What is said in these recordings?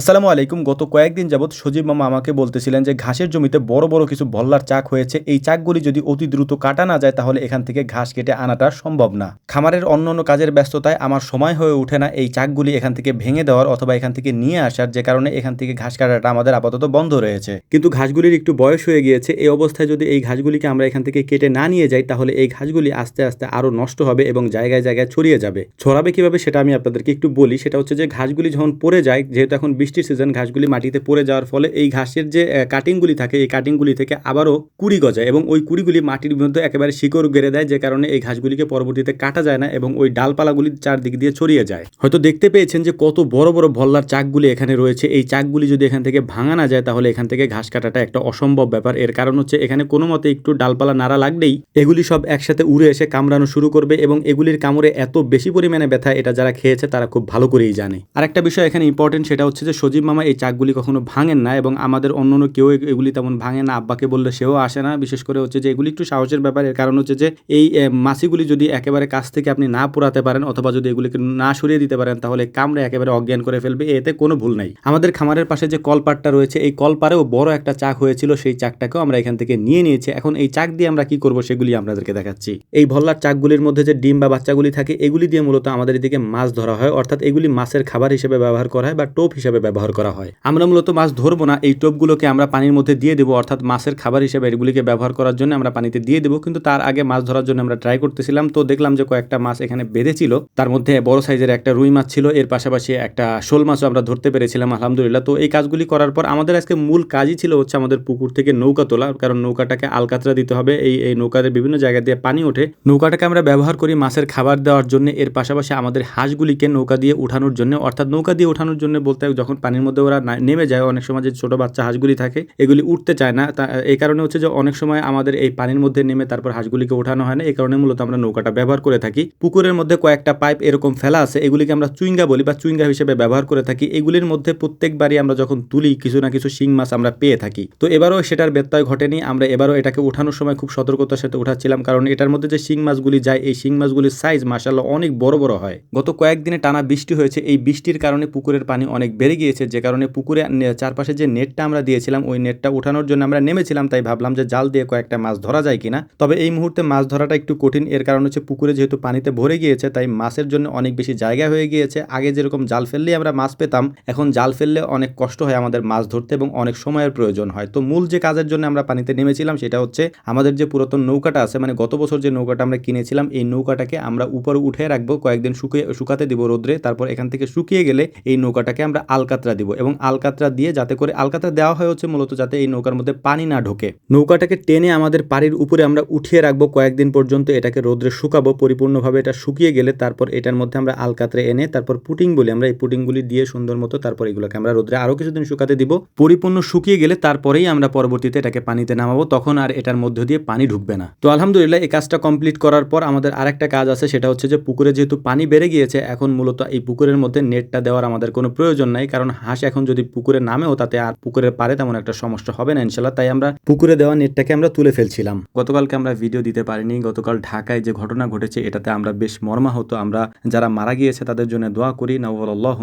আসসালামু আলাইকুম। গত কয়েকদিন যাবৎ সজীব মামা আমাকে বলতেছিলেন যে ঘাসের জমিতে বড় বড় কিছু ভল্লার চাক হয়েছে। এই চাকগুলি যদি অতি দ্রুত কাটা না যায় তাহলে এখান থেকে ঘাস কেটে আনাটা সম্ভব না। খামারের অন্য অন্য কাজের ব্যস্ততায় আমার সময় হয়ে ওঠে না এই চাকগুলি এখান থেকে ভেঙে দেওয়ার অথবা এখান থেকে নিয়ে আসার যে কারণে এখান থেকে ঘাস কাটাটা আমাদের আপাতত বন্ধ রয়েছে। কিন্তু ঘাসগুলির একটু বয়স হয়ে গিয়েছে। এই অবস্থায় যদি এই ঘাসগুলিকে আমরা এখান থেকে কেটে না নিয়ে যাই তাহলে এই ঘাসগুলি আস্তে আস্তে আরও নষ্ট হবে এবং জায়গায় জায়গায় ছড়িয়ে যাবে। ছড়াবে কীভাবে সেটা আমি আপনাদেরকে একটু বলি। সেটা হচ্ছে যে ঘাসগুলি যখন পড়ে যায়, যেহেতু এখন বৃষ্টির সিজন ঘাসগুলি মাটিতে পড়ে যাওয়ার ফলে এই ঘাসের যে কাটিংগুলি থাকে, এই কাটিংগুলি থেকে আবারও কুড়ি গজায় এবং ওই কুড়িগুলি মাটির মধ্যে একেবারে শিকড় গেড়ে দেয়, যে কারণে এই ঘাসগুলিকে পরবর্তীতে কাটা যায় না এবং ওই ডালপালাগুলি চারদিক দিয়ে ছড়িয়ে যায়। হয়তো দেখতে পেয়েছেন যে, কত বড় বড় ভল্লার চাকগুলি এখানে রয়েছে। এই চাকগুলি যদি এখান থেকে ভাঙা না যায়, তাহলে এখান থেকে ঘাস কাটাটা একটা অসম্ভব ব্যাপার। এর কারণ হচ্ছে, এখানে কোনো মতে একটু ডালপালা নাড়া লাগলেই এগুলি সব একসাথে উড়ে এসে কামড়ানো শুরু করবে এবং এগুলির কামড়ে এত বেশি পরিমাণে ব্যথা, এটা যারা খেয়েছে, তারা খুব ভালো করেই জানে। আরেকটা বিষয় এখানে ইম্পর্টেন্ট সেটা হচ্ছে যে সজীব মামা এই চাকগুলি কখনো ভাঙেন না এবং আমাদের অন্য অন্য কেউ এগুলি তেমন ভাঙে না আব্বাকে বললে সেও আসে না। বিশেষ করে হচ্ছে যে এগুলি একটু সাহসের ব্যাপার। এর কারণ হচ্ছে যে এই এ, মাছিগুলি যদি একেবারে কাছ থেকে আপনি না পুরাতে পারেন অথবা যদি এগুলিকে না সরিয়ে দিতে পারেন তাহলে কামড়ে একেবারে অজ্ঞান করে ফেলবে। এতে কোনো ভুল নাই। আমাদের খামারের পাশে যে কলপাটটা রয়েছে এই কলপারেও বড় একটা চাক হয়েছিল। সেই চাকটাকেও আমরা এখান থেকে নিয়ে নিয়েছি। এখন এই চাক দিয়ে আমরা কি করব সেগুলি আপনাদেরকে দেখাচ্ছি। এই ভল্লার চাকগুলির মধ্যে যে ডিম বা বাচ্চাগুলি থাকে এগুলি দিয়ে মূলত আমাদের এদিকে মাছ ধরা হয়। অর্থাৎ এগুলি মাছের খাবার হিসেবে ব্যবহার করা হয় বা টোপ হিসেবে ব্যবহার করা হয়। আমরা মূলত মাছ ধরবো না, এই টোপগুলোকে আমরা পানির মধ্যে দিয়ে দেবো, অর্থাৎ মাছের খাবার হিসেবে এগুলিকে ব্যবহার করার জন্য আমরা পানিতে দিয়ে দেবো। কিন্তু তার আগে মাছ ধরার জন্য আমরা ট্রাই করতেছিলাম, তো দেখলাম যে কয়েকটা মাছ এখানে বেঁধেছিল। তার মধ্যে বড় সাইজের একটা রুই মাছ ছিল, এর পাশাপাশি একটা শোল মাছও আমরা ধরতে পেরেছিলাম, আলহামদুলিল্লাহ। তো এই কাজগুলি করার পর আমাদের আজকে মূল কাজই ছিল হচ্ছে আমাদের পুকুর থেকে নৌকা তোলা, কারণ নৌকাটাকে আলকাতরা দিতে হবে। এই এই নৌকাতে বিভিন্ন জায়গা দিয়ে পানি ওঠে। নৌকাটাকে আমরা ব্যবহার করি মাছের খাবার দেওয়ার জন্য, এর পাশাপাশি আমাদের হাঁসগুলিকে নৌকা দিয়ে উঠানোর জন্য, অর্থাৎ নৌকা দিয়ে ওঠানোর জন্য বলতে যখন পানির মধ্যে ওরা নেমে যায়, অনেক সময় যে ছোট বাচ্চা হাঁসগুলি থাকে, এগুলি উঠতে চায় না। তা এই কারণে হচ্ছে যে অনেক সময় আমাদের এই পানির মধ্যে নেমে তারপর হাঁসগুলিকে ওঠানো হয় না। এই কারণে মূলত আমরা নৌকাটা ব্যবহার করে থাকি। পুকুরের মধ্যে কয়েকটা পাইপ এরকম ফেলা আছে, এগুলিকে আমরা চুইঙ্গা বলি বা চুইঙ্গা হিসেবে ব্যবহার করে থাকি। এগুলির মধ্যে প্রত্যেকবারই আমরা যখন তুলি, কিছু না কিছু শিং মাছ আমরা পেয়ে থাকি। তো এবারও সেটার ব্যত্যয় ঘটেনি, আমরা এবারও এটাকে ওঠানোর সময় খুব সতর্কতার সাথে উঠাচ্ছিলাম, কারণ এটার মধ্যে যে শিং মাছগুলি যায়, এই শিং মাছগুলির সাইজ মাসাল্লাহ অনেক বড় বড় হয়। গত কয়েকদিনে টানা বৃষ্টি হয়েছে, এই বৃষ্টির কারণে পুকুরের পানি অনেক বেড়ে গিয়েছে, যে কারণে পুকুরে চারপাশে যে নেটটা আমরা দিয়েছিলাম, ওই নেটটা উঠানোর জন্য আমরা নেমেছিলাম, তাই ভাবলাম যে জাল দিয়ে কয়েকটা মাছ ধরা যায় কিনা। তবে এই মুহূর্তে মাছ ধরাটা একটু কঠিন, এর কারণ হচ্ছে পুকুরে যেহেতু পানিতে ভরে গিয়েছে, তাই মাছের জন্য অনেক বেশি জায়গা হয়ে গিয়েছে। আগে যেরকম জাল ফেললেই আমরা মাছ পেতাম, এখন জাল ফেললে অনেক কষ্ট হয় আমাদের মাছ ধরতে এবং অনেক সময়ের প্রয়োজন হয়। তো মূল যে কাজের জন্য আমরা পানিতে নেমেছিলাম, সেটা হচ্ছে আমাদের যে পুরাতন নৌকাটা আছে মানে গত বছর যে নৌকাটা আমরা কিনেছিলাম, এই নৌকাটাকে আমরা উপরে উঠে রাখব, কয়েকদিন শুকিয়ে, শুকাতে দিব রোদ্রে, তারপর এখান থেকে শুকিয়ে গেলে এই নৌকাটাকে আমরা আলকাতরা দিব এবং আলকাতরা দিয়ে যাতে করে আলকাতরা দেওয়া হয় হচ্ছে মূলত যাতে এই নৌকার মধ্যে পানি না ঢোকে। নৌকাটাকে টেনে আমাদের পাড়ির উপরে আমরা উঠিয়ে রাখব, কয়েকদিন পর্যন্ত এটাকে রোদ্রে শুকাবো, পরিপূর্ণভাবে এটা শুকিয়ে গেলে তারপর এটার মধ্যে আমরা আলকাতরে এনে তারপর পুটিং বলি আমরা, এই পুটিংগুলি দিয়ে সুন্দর মতো তারপর এগুলোকে আমরা রোদ্রে আরও কিছুদিন শুকাতে দিব। পরিপূর্ণ শুকিয়ে গেলে তারপরেই আমরা পরবর্তীতে এটাকে পানিতে নামাবো, তখন আর এটার মধ্য দিয়ে পানি ঢুকবে না। তো আলহামদুলিল্লাহ এই কাজটা কমপ্লিট করার পর আমাদের আরেকটা কাজ আছে, সেটা হচ্ছে যে পুকুরে যেহেতু পানি বেড়ে গিয়েছে, এখন মূলত এই পুকুরের মধ্যে নেটটা দেওয়ার আমাদের কোনো প্রয়োজন নাই কারণ হাঁস এখন যদি পুকুরে নামেও তাতে আর পুকুরের পারে তেমন একটা সমস্যা হবে না, ইনশাল্লাহ। তাই আমরা পুকুরে দেওয়া নেটটাকে আমরা তুলে ফেলছিলাম। গতকালকে আমরা ভিডিও দিতে পারিনি। গতকাল ঢাকায় যে ঘটনা ঘটেছে, এটাতে আমরা বেশ মর্মাহত। আমরা যারা মারা গিয়েছে, তাদের জন্য দোয়া করি। নওয়াল্লাহ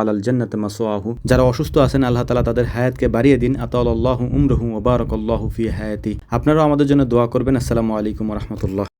আল যারা অসুস্থ আছেন, আল্লাহ তালা তাদের হায়াতকে বাড়িয়ে দিন। আতাল্লাহ উমরহু ওবারক আল্লাহ ফি হায়াতি। আপনারাও আমাদের জন্য দোয়া করবেন। আসসালামু আলাইকুম রহমতুল্লাহ।